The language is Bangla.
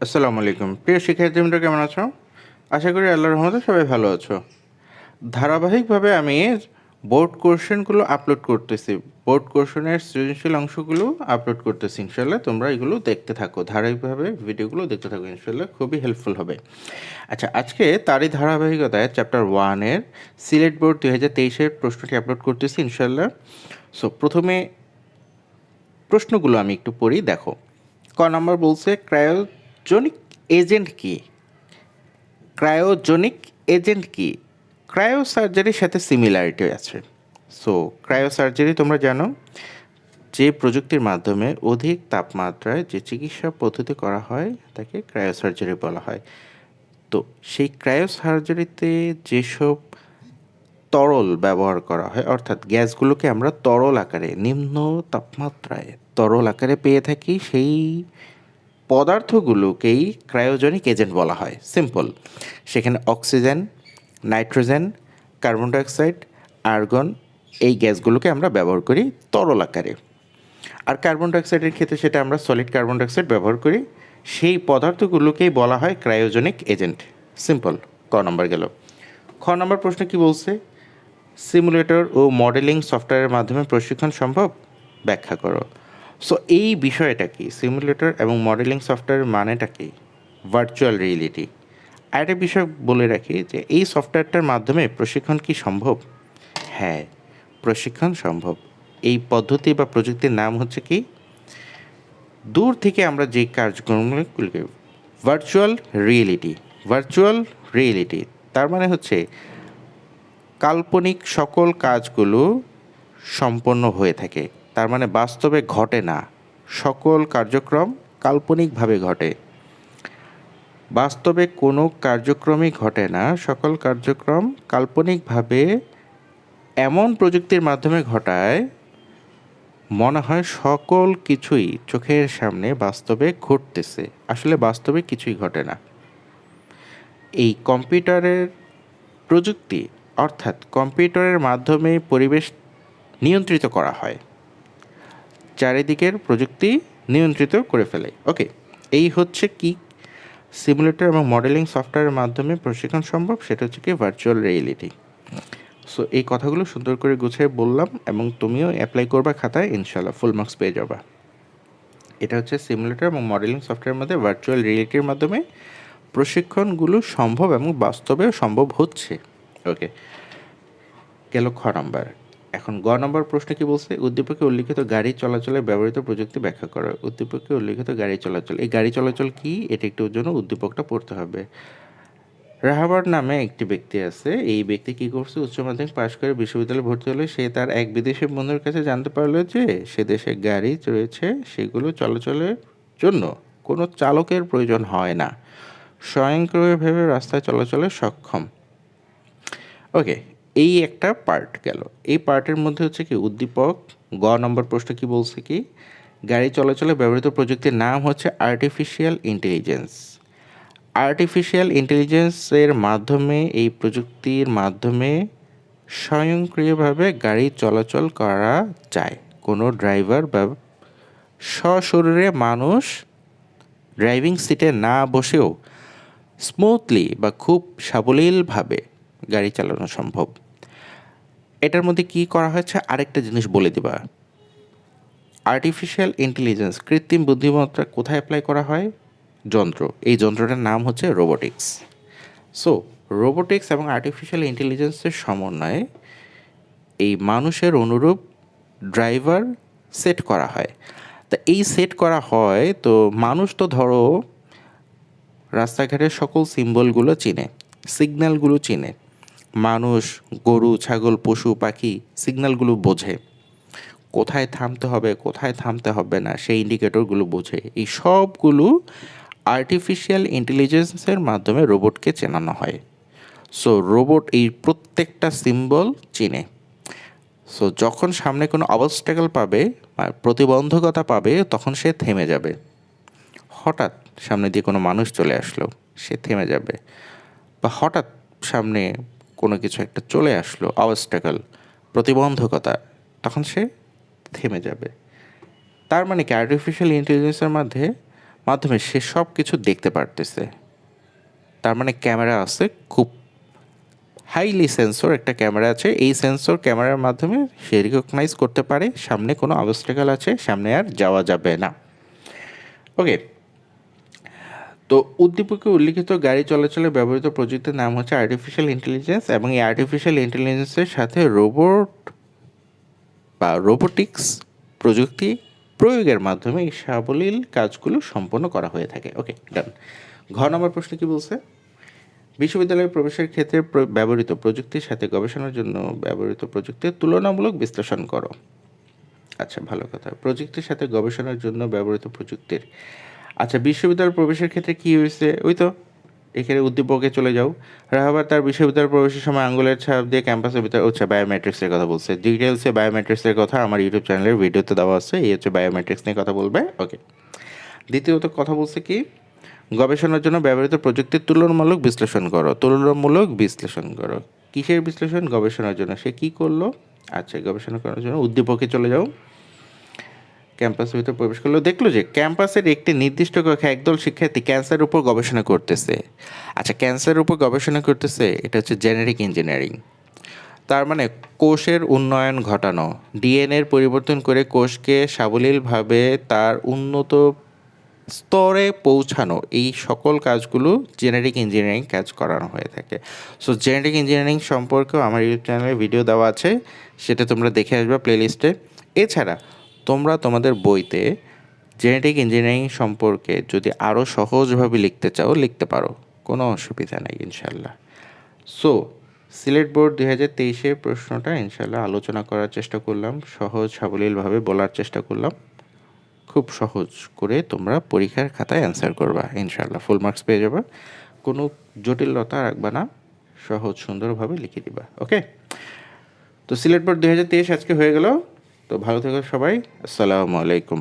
আসসালামু আলাইকুম। প্রিয় শিক্ষার্থীবৃন্দ, কেমন আছো? আশা করি আল্লাহর রহমতে সবাই ভালো আছো। ধারাবাহিকভাবে আমি বোর্ড কোশ্চেনগুলো আপলোড করতেছি। বোর্ড কোশ্চেনের সৃজনশীল অংশগুলো আপলোড করতেছি ইনশাল্লাহ তোমরা এগুলো দেখতে থাকো। ধারাবাহিকভাবে ভিডিওগুলো দেখতে থাকো ইনশাল্লাহ খুবই হেল্পফুল হবে। আচ্ছা আজকে তারই ধারাবাহিকতায় চ্যাপ্টার ওয়ানের সিলেট বোর্ড দুই হাজার তেইশের প্রশ্নটি আপলোড করতেছি ইনশাল্লাহ সো প্রথমে প্রশ্নগুলো আমি একটু পড়ি, দেখো। ক নম্বর বলছে ক্রায়োজনিক এজেন্ট কি? ক্রায়োজনিক এজেন্ট কি? ক্রায়ো সার্জারির সাথে সিমিলারিটি আছে। সো ক্রায়ো সার্জারি তোমরা জানো যে প্রযুক্তির মাধ্যমে অধিক তাপমাত্রায় যে চিকিৎসা পদ্ধতি করা হয়, তাকে ক্রায়ো সার্জারি বলা হয়। তো সেই ক্রায়ো সার্জারিতে যেসব তরল ব্যবহার করা হয়, অর্থাৎ গ্যাসগুলোকে আমরা তরল আকারে, নিম্ন তাপমাত্রায় তরল আকারে পেয়ে থাকি, সেই পদার্থগুলোকেই ক্রায়োজনিক এজেন্ট বলা হয়। সিম্পল। সেখানে oxygen, nitrogen, carbon dioxide, argon এই গ্যাসগুলোকে আমরা ব্যবহার করি তরল আকারে। আর কার্বন ডাইঅক্সাইডের ক্ষেত্রে সেটা আমরা সলিড কার্বন ডাইঅক্সাইড ব্যবহার করি। সেই পদার্থগুলোকেই বলা হয় ক্রায়োজনিক এজেন্ট। সিম্পল। ক নম্বর গেল। খ নম্বর প্রশ্ন কি বলছে? সিমুলেটর ও মডেলিং সফটওয়্যারের মাধ্যমে প্রশিক্ষণ সম্ভব? ব্যাখ্যা করো। সো এই বিষয়টা কি? সিমুলেটর এবং মডেলিং সফটওয়্যারের মানেটা কি? ভার্চুয়াল রিয়েলিটি আরেকটা বিষয় বলে রাখি যে, এই সফটওয়্যারটার মাধ্যমে প্রশিক্ষণ কি সম্ভব? হ্যাঁ প্রশিক্ষণ সম্ভব। এই পদ্ধতি বা প্রযুক্তির নাম হচ্ছে কি? দূর থেকে আমরা যে কার্যক্রমগুলোকে ভার্চুয়াল রিয়েলিটি ভার্চুয়াল রিয়েলিটি তার মানে হচ্ছে কাল্পনিক সকল কাজগুলো সম্পন্ন হয়ে থাকে। তার মানে বাস্তবে ঘটে না। সকল কার্যক্রম কাল্পনিকভাবে ঘটে। বাস্তবে কোনো কার্যক্রমই ঘটে না, সকল কার্যক্রম কাল্পনিকভাবে এমন প্রযুক্তির মাধ্যমে ঘটায়, মনে হয় সকল কিছুই চোখের সামনে বাস্তবে ঘটতেছে। আসলে বাস্তবে কিছুই ঘটে না। এই কম্পিউটারের প্রযুক্তি, অর্থাৎ কম্পিউটারের মাধ্যমে পরিবেশ নিয়ন্ত্রিত করা হয়। চারিদিকের প্রযুক্তি নিয়ন্ত্রিত করে ফেলে। ওকে এই হচ্ছে কি সিমুলেটর এবং মডেলিং সফটওয়্যারের মাধ্যমে প্রশিক্ষণ সম্ভব, সেটা হচ্ছে কি ভার্চুয়াল রিয়েলিটি সো এই কথাগুলো সুন্দর করে গুছিয়ে বললাম এবং তুমিও অ্যাপ্লাই করবা খাতায় ইনশাল্লাহ ফুল মার্কস পেয়ে যাবা। এটা হচ্ছে সিমুলেটর এবং মডেলিং সফটওয়্যারের মধ্যে ভার্চুয়াল রিয়েলিটির মাধ্যমে প্রশিক্ষণগুলো সম্ভব এবং বাস্তবেও সম্ভব হচ্ছে। ওকে গেল খ নম্বর। এখন গ নম্বর প্রশ্ন কি বলছে? উদ্দীপকে উল্লিখিত গাড়ি চলাচলে ব্যবহৃত প্রযুক্তি ব্যাখ্যা করো। উদ্দীপকে উল্লিখিত গাড়ি চলাচল, এই গাড়ি চলাচল কি? এটা একটু জন্য উদ্দীপকটা পড়তে হবে। রাহাবার নামে একটি ব্যক্তি আছে। এই ব্যক্তি কি করছে? উচ্চ মাধ্যমিক পাশ করে বিশ্ববিদ্যালয়ে ভর্তি হলে সে তার এক বিদেশি বন্ধুর কাছে জানতে পারল যে সে দেশে গাড়ি রয়েছে, সেগুলো চলাচলের জন্য কোনো চালকের প্রয়োজন হয় না। স্বয়ংক্রিয়ভাবে রাস্তায় চলাচলে সক্ষম। ওকে এই একটা পার্ট গেল। এই পার্টের মধ্যে হচ্ছে কি উদ্দীপক, গ নম্বর প্রশ্ন কি বলছে কি? গাড়ি চলাচলে ব্যবহৃত প্রযুক্তির নাম হচ্ছে আর্টিফিশিয়াল ইন্টেলিজেন্স আর্টিফিশিয়াল ইন্টেলিজেন্সের মাধ্যমে, এই প্রযুক্তির মাধ্যমে স্বয়ংক্রিয়ভাবে গাড়ি চলাচল করা যায়। কোনো ড্রাইভার বা সশরীরে মানুষ ড্রাইভিং সিটে না বসেও স্মুথলি বা খুব সাবলীলভাবে গাড়ি চালানো সম্ভব। এটার মধ্যে কি করা হয়েছে? আরেকটা জিনিস বলে দিবা। আর্টিফিশিয়াল ইন্টেলিজেন্স কৃত্রিম বুদ্ধিমত্তা কোথায় অ্যাপ্লাই করা হয়? যন্ত্র। এই যন্ত্রটার নাম হচ্ছে রোবোটিক্স সো রোবোটিক্স এবং আর্টিফিশিয়াল ইন্টেলিজেন্সের সমন্বয়ে এই মানুষের অনুরূপ ড্রাইভার সেট করা হয়। তা এই সেট করা হয় তো মানুষ তো ধরো রাস্তাঘাটের সকল সিম্বলগুলো চিনে সিগন্যালগুলো চিনে। মানুষ, গরু, ছাগল, পশু, পাখি সিগন্যালগুলো বোঝে। কোথায় থামতে হবে, কোথায় থামতে হবে না, সেই ইন্ডিকেটরগুলো বোঝে। এই সবগুলো আর্টিফিশিয়াল ইন্টেলিজেন্সের মাধ্যমে রোবটকে চেনানো হয়। সো রোবট এই প্রত্যেকটা সিম্বল চিনে। সো যখন সামনে কোনো অবস্টেকল পাবে বা প্রতিবন্ধকতা পাবে, তখন সে থেমে যাবে। হঠাৎ সামনে দিয়ে কোনো মানুষ চলে আসলো, সে থেমে যাবে। বা হঠাৎ সামনে কোনো কিছু একটা চলে আসলো অবস্টেকল প্রতিবন্ধকতা, তখন সে থেমে যাবে। তার মানে কি আর্টিফিশিয়াল ইন্টেলিজেন্সের মধ্যে, মাধ্যমে সে সব কিছু দেখতে পারতেছে। তার মানে ক্যামেরা আছে, খুব হাইলি সেন্সর একটা ক্যামেরা আছে। এই সেন্সর ক্যামেরার মাধ্যমে সে রিকগনাইজ করতে পারে, সামনে কোনো অবস্টেকাল আছে, সামনে আর যাওয়া যাবে না। ওকে তো উদ্দীপকে উল্লিখিত গাড়ি চলাচলে ব্যবহৃত প্রযুক্তির নাম হচ্ছে আর্টিফিশিয়াল ইন্টেলিজেন্স এবং এই আর্টিফিশিয়াল ইন্টেলিজেন্সের সাথে রোবট বা রোবোটিক্স প্রযুক্তি প্রয়োগের মাধ্যমে এই সাবলীল কাজগুলো সম্পন্ন করা হয়ে থাকে। ওকে ডান ঘ নম্বর প্রশ্ন কি বলছে? বিশ্ববিদ্যালয়ে প্রবেশের ক্ষেত্রে ব্যবহৃত প্রযুক্তির সাথে গবেষণার জন্য ব্যবহৃত প্রযুক্তির তুলনামূলক বিশ্লেষণ করো। আচ্ছা ভালো কথা। প্রযুক্তির সাথে গবেষণার জন্য ব্যবহৃত প্রযুক্তির আচ্ছা বিশ্ববিদ্যালয় প্রবেশের ক্ষেত্রে কি হয়েছে? ওই তো, এখানে উদ্দীপকে চলে যাও। রাহাবার তার বিশ্ববিদ্যালয় প্রবেশের সময় আঙ্গুলের ছাপ দিয়ে ক্যাম্পাসের ভিতরে হচ্ছে বায়োমেট্রিক্সের কথা বলছে। ডিটেলসে বায়োমেট্রিক্সের কথা আমার ইউটিউব চ্যানেলের ভিডিওতে দেওয়া আছে, এই হচ্ছে বায়োমেট্রিক্স নিয়ে কথা বলবে ওকে দ্বিতীয়ত কথা বলছে কি, গবেষণার জন্য ব্যবহৃত প্রযুক্তির তুলনামূলক বিশ্লেষণ করো, তুলনামূলক বিশ্লেষণ করো। কিসের বিশ্লেষণ? গবেষণার জন্য। সে কি করল? আচ্ছা গবেষণা করার জন্য উদ্দীপকে চলে যাও। ক্যাম্পাসের ভিতরে প্রবেশ করল। দেখল যে ক্যাম্পাসের একটি নির্দিষ্ট কক্ষে একদল শিক্ষার্থী ক্যান্সারের উপর গবেষণা করতেছে। আচ্ছা ক্যান্সারের উপর গবেষণা করতেছে, এটা হচ্ছে জেনেরিক ইঞ্জিনিয়ারিং। তার মানে কোষের উন্নয়ন ঘটানো ডিএনএর পরিবর্তন করে কোষকে সাবলীলভাবে তার উন্নত স্তরে পৌঁছানো, এই সকল কাজগুলো জেনেটিক ইঞ্জিনিয়ারিং কাজ করানো হয়ে থাকে। সো জেনেটিক ইঞ্জিনিয়ারিং সম্পর্কেও আমার ইউটিউব চ্যানেলে ভিডিও দেওয়া আছে, সেটা তোমরা দেখে আসবে প্লেলিস্টে এছাড়া তোমরা তোমাদের বইতে জেনেটিক ইঞ্জিনিয়ারিং সম্পর্কে যদি আরও সহজভাবে লিখতে চাও, লিখতে পারো। কোনো অসুবিধা নেই ইনশাল্লাহ সো সিলেট বোর্ড দুই হাজার তেইশের প্রশ্নটা ইনশাল্লাহ আলোচনা করার চেষ্টা করলাম, সহজ সাবলীলভাবে বলার চেষ্টা করলাম। খুব সহজ করে তোমরা পরীক্ষার খাতায় অ্যান্সার করবা ইনশাল্লাহ ফুল মার্কস পেয়ে যাবা। কোনো জটিলতা রাখবা না, সহজ সুন্দরভাবে লিখে দিবা ওকে তো সিলেট বোর্ড দুই হাজার তেইশ আজকে হয়ে গেল। তো ভালো থেকো সবাই। আসসালামু আলাইকুম।